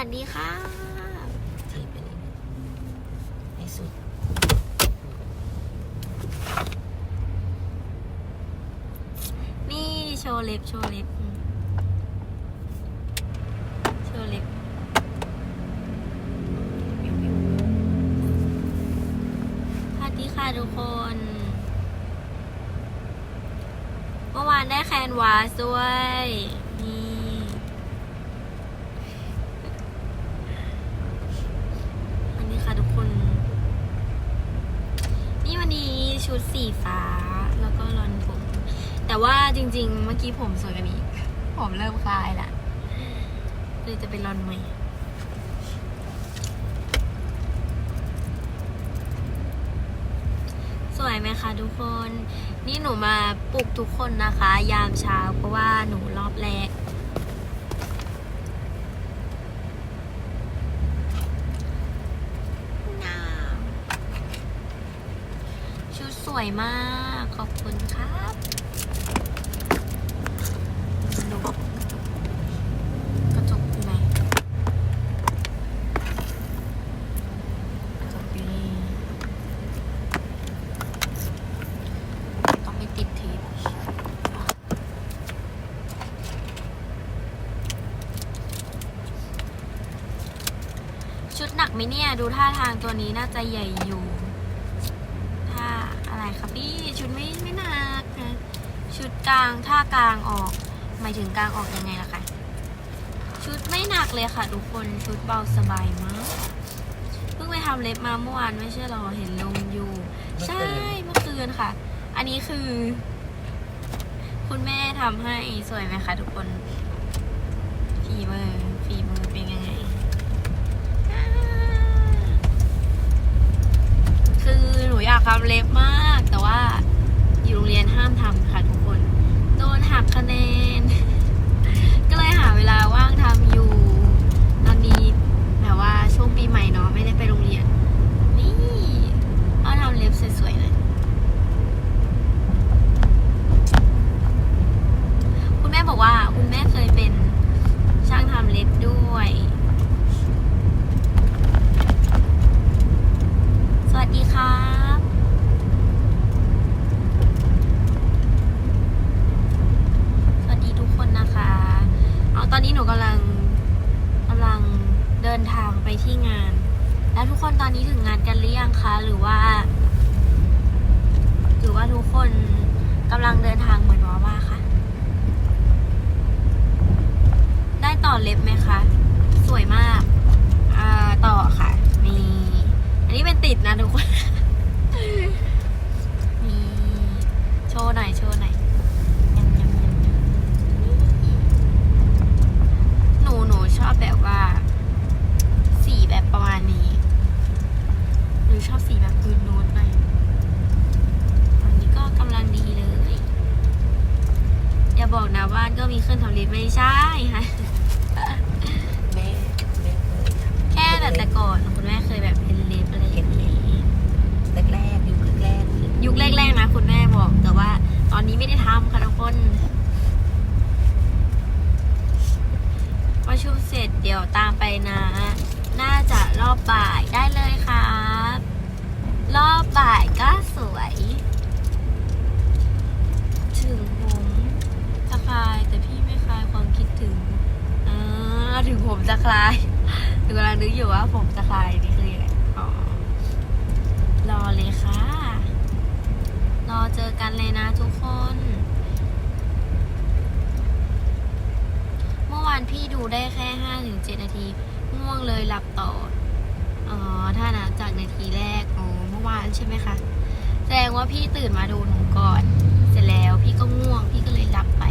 วัสดีค่ะทีไปเลยให้สุด นี่โชว์เล็บโชว์เล็บโชว์เล็บสวัสดีค่ะทุกคน เมื่อวานได้แคนวาสด้วย นี่ วันนี้ค่ะทุกคน นี่วันนี้ชุด สีฟ้าแล้วก็รอนผม แต่ว่าจริง ๆ เมื่อกี้ผมสวยกว่านี้ ผมเริ่มคลายละเลยจะเป็นรอนใหม่สวยไหมคะทุกคน นี่หนูมาปลุกทุกคนนะคะ ยามเช้าเพราะว่าหนูรอบแรก ชุดสวยมาก ขอบคุณครับดูกระจกอยู่ไหนกระจกอยู่นี่ต้องไปติดเทปชุดหนักไหมเนี่ย ดูท่าทางตัวนี้น่าจะใหญ่อยู่ อะไรครับพี่ชุดไม่ไม่หนักนะชุดกลางท่ากลางออกหมายถึงกลางออกยังไงล่ะคะชุดไม่หนักเลยค่ะ ทุกคนชุดเบาสบายมากเพิ่งไปทำเล็บมาเมื่อวานไม่ใช่หรอเห็นลงอยู่ ใช่เมื่อคืนค่ะ อันนี้คือ คุณแม่ทำให้สวยไหมคะทุกคน อบบ่ายได้เลยครับ รอบบ่ายก็สวย ถึงผมจะคลายแต่พี่ไม่คลายความคิดถึงอ่าถึงผมจะคลายหนูกำลังนึกอยู่ว่าผมจะคลายนี่คือยังไงอ๋อรอเลยค่ะ รอเจอกันเลยนะทุกคน เมื่อวานพี่ดูได้แค่ห้าถึงเจ็ดนาทีง่วงเลยหลับต่อ อ๋อถ้านะจากนาทีแรกอ๋อเมื่อวานใช่ไหมคะ แสดงว่าพี่ตื่นมาดูหนูก่อน เสร็จแล้วพี่ก็ง่วง พี่ก็เลยหลับไป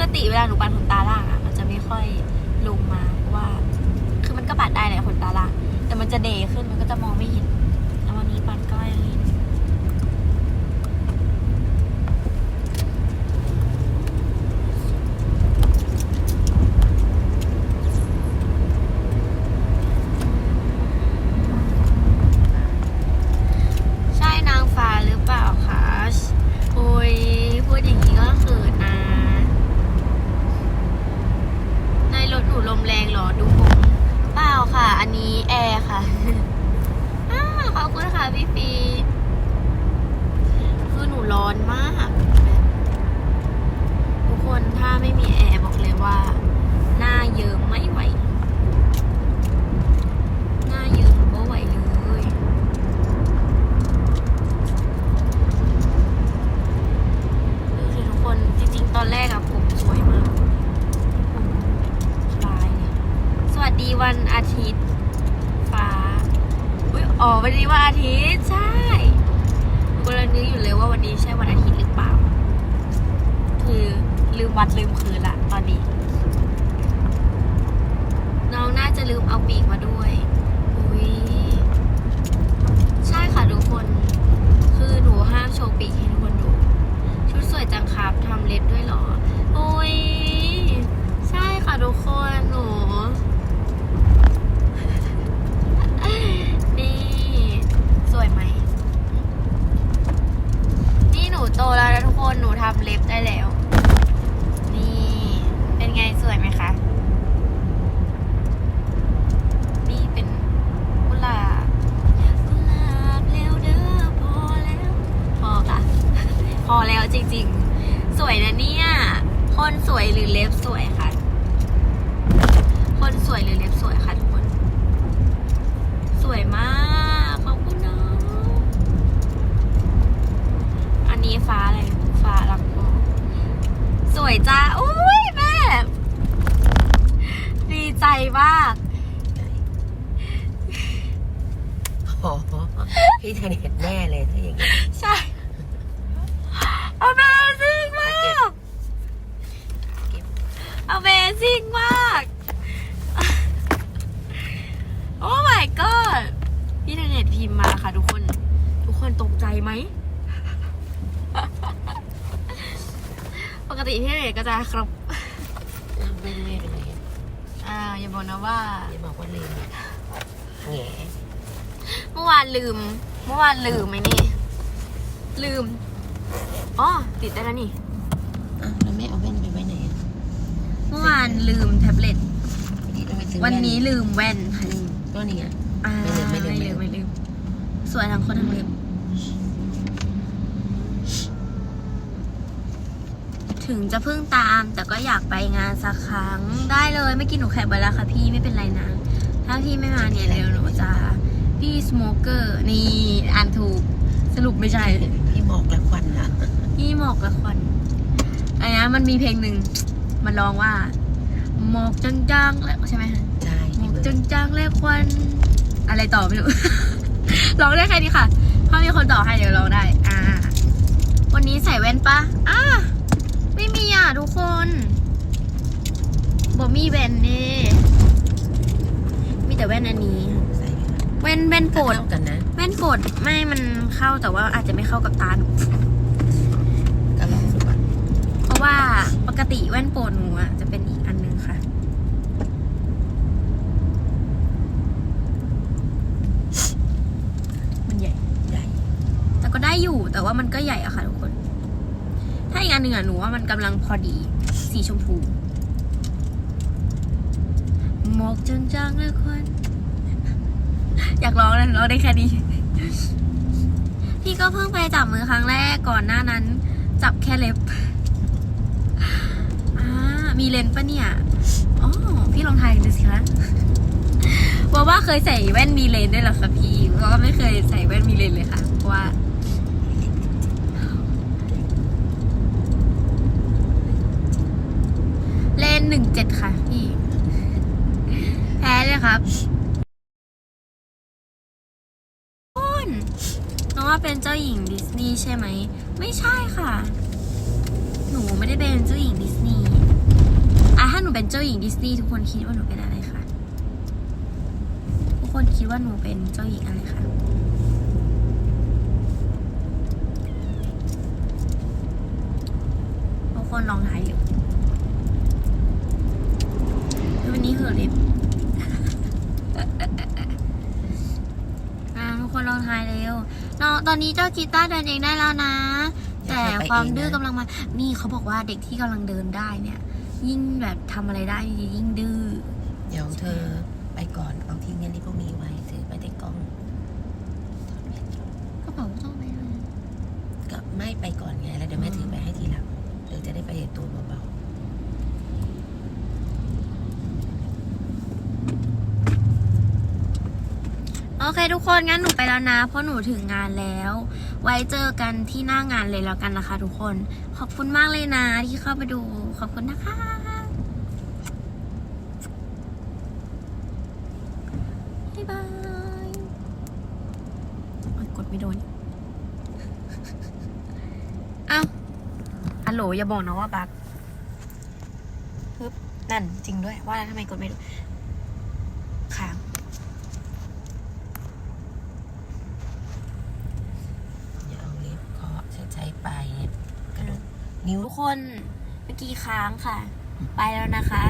กติเวลาหนูปันขนตาล่างอะมันจะไม่ค่อยลงมาเพราะว่า คือมันก็ปัดได้แหละขนตาล่างแต่มันจะเดย์ขึ้นมันก็จะมองไม่เห็นแล้ววันนี้ปัดก็ยังเห็น ใช่นางฟ้าหรือเปล่าคะโอ้ยพูดอย่างนี้ก็เขินนะ ในรถหนูลมแรงเหรอดูผมเปล่าค่ะ อันนี้แอร์ค่ะ อ้าขอบคุณค่ะพี่ฟีคือหนูร้อนมาก ทุกคนถ้าไม่มีแอร์บอกเลยว่า หน้าเยิ้มไม่ไหว หน้าเยิ้มก็ไหวเลย ดูสิทุกคนจริงๆ ตอนแรกอะผมสวยมากผมคล้ายเลยสวัสดีวันอาทิตย์ ฟ้าอุ้ยอ๋อวันนี้วันอาทิตย์ ใช่หนูกำลังนึกอยู่เลยว่าวันนี้ใช่วันอาทิตย์หรือเปล่า คือลืม วันลืมคืนละตอนนี้ น้องน่าจะลืมเอาปีกมาด้วยอุ้ยใช่ค่ะทุกคน คือหนูห้ามโชว์ปีกให้ทุกคนดู ชุดสวยจังครับทำเล็บด้วยเหรอโอ้ยใช่ค่ะทุกคนหนูนี่สวยไหมนี่หนูโตแล้วนะทุกคนหนูทำเล็บได้แล้ว นี่ เป็นไงสวยไหมคะ นี่เป็นกุหลาบกุหลาบแล้วเด้อพอแล้ว พอค่ะ พอแล้วจริงๆ สวยนะเนี่ย คนสวยหรือเล็บสวยคะคนสวยหรือเล็บสวยคะทุกคน สวยมาก ขอบคุณนะอันนี้ฟ้าอะไร ฟ้าลักโกสวยจ้า อุ้ยแม่ ดีใจมาก อ๋อพี่จะเห็นแน่เลยถ้าอย่างนี้ ใช่ Amazing มาก Amazing มาก โอ้ my god พี่เน็ตพิมพ์มาค่ะทุกคน ทุกคนตกใจไหม ปกติพี่เน็ตก็จะครับไม่ไม่เป็นไรอ่าอย่าบอกนะว่า อย่าบอกว่าลืมแง่เมื่อวานลืม เมื่อวานลืมไหมนี่ ลืม อ๋อ ติดได้แล้วนี่อ้าวแล้วไม่เอาแว่นไปไว้ไหนอะเมื่อวานลืมแท็บเล็ตนี่ต้องไปซื้อวันนี้ลืมแว่นอืมก็นี่ไงอ่าไม่ลืมไม่ลืมไม่ลืมสวยทั้งคนทั้งเล็บถึงจะเพิ่งตามแต่ก็อยากไปงานสักครั้งได้เลยไม่อกินหนูแคปไว้แล้วค่ะพี่ไม่เป็นไรนะ ถ้าพี่ไม่มาเนี่ยเร็วหนูจะพี่สโมเกอร์นี่อ่านถูกสรุปไม่ใช่ พี่หมอกและควันอะพี่หมอกละควันไอ้นะมันมีเพลงหนึ่ง มันร้องว่า หมอกจางๆแล้วใช่ไหมคะใช่หมอกจางๆและควันอะไรต่อไม่รู้ ร้องได้แค่นี้ค่ะ ถ้ามีคนต่อให้เดี๋ยวร้องได้ อ่า วันนี้ใส่แว่นปะอ่าไม่มีอะทุกคนบอกมีแว่นนี่มีแต่แว่นอันนี้ใส่อยู่นะแว่นแว่นโปรดเท่ากันนะแว่นโปรดไม่มันเข้าแต่ว่าอาจจะไม่เข้ากับตาหนู ก็ลองดูก่อน เพราะ ว่าปกติแว่นโปรดหนูอะจะเป็นอีกอันนึงค่ะ มันใหญ่ใหญ่ แต่ก็ได้อยู่แต่ว่ามันก็ใหญ่อะค่ะทุกคน ถ้าอีกอันหนึ่งอะหนูว่ามันกำลังพอดี สีชมพูหมอกจางๆเลยคนอยากร้องเลยร้องได้แค่นี้ พี่ก็เพิ่งไปจับมือครั้งแรกก่อนหน้านั้น จับแค่เล็บ มีเลนส์ปะเนี่ย อ๋อ พี่ลองทายดูสิคะว่าว่าเคยใส่แว่นมีเลนส์ด้วยเหรอคะพี่ว่าว่าไม่เคยใส่แว่นมีเลนส์เลยค่ะเพราะว่าเลนหนึ่งเจ็ดค่ะพี่ แพ้เลยครับคุณน้องว่าเป็นเจ้าหญิงดิสนีย์ใช่ไหม ไม่ใช่ค่ะ หนูไม่ได้เป็นเจ้าหญิงดิสนีย์ อะถ้าหนูเป็นเจ้าหญิงดิสนีย์ทุกคนคิดว่าหนูเป็นอะไรคะทุกคนคิดว่าหนูเป็นเจ้าหญิงอะไรคะทุกคนลองทายอยู่วันนี้เหอเล็บทุกคนลองทายเร็วน้องตอนนี้เจ้ากีตาร์เดินเองได้แล้วนะ แต่ความดื้อกำลังมา นี่เขาบอกว่าเด็กที่กำลังเดินได้เนี่ย ยิ่งแบบทำอะไรได้ยิ่งดื้อ เดี๋ยวเธอไปก่อนเอาทิ้งเงินที่พวกนี้ไว้ถือไปแต่กล้องกระเป๋าต้องไปด้วยนะก็ไม่ไปก่อนไงแล้วเดี๋ยวแม่ถือไปให้ทีหลังเธอจะได้ไปเห็นตัวเบาโอเคทุกคนงั้นหนูไปแล้วนะ เพราะหนูถึงงานแล้ว ไว้เจอกันที่หน้างานเลยแล้วกันนะคะทุกคน ขอบคุณมากเลยนะที่เข้ามาดู ขอบคุณนะคะ บ๊ายบายกดไม่โดน เอ้าฮัลโหลอย่าบอกนะว่าบักฮึบนั่นจริงด้วยว่าแล้วทำไมกดไม่โดนค้าง ๆอย่าเอาเล็บเคาะใช้ๆไปกระดูก นิ้วทุกคนเมื่อกี้ค้างค่ะ ไปแล้วนะคะ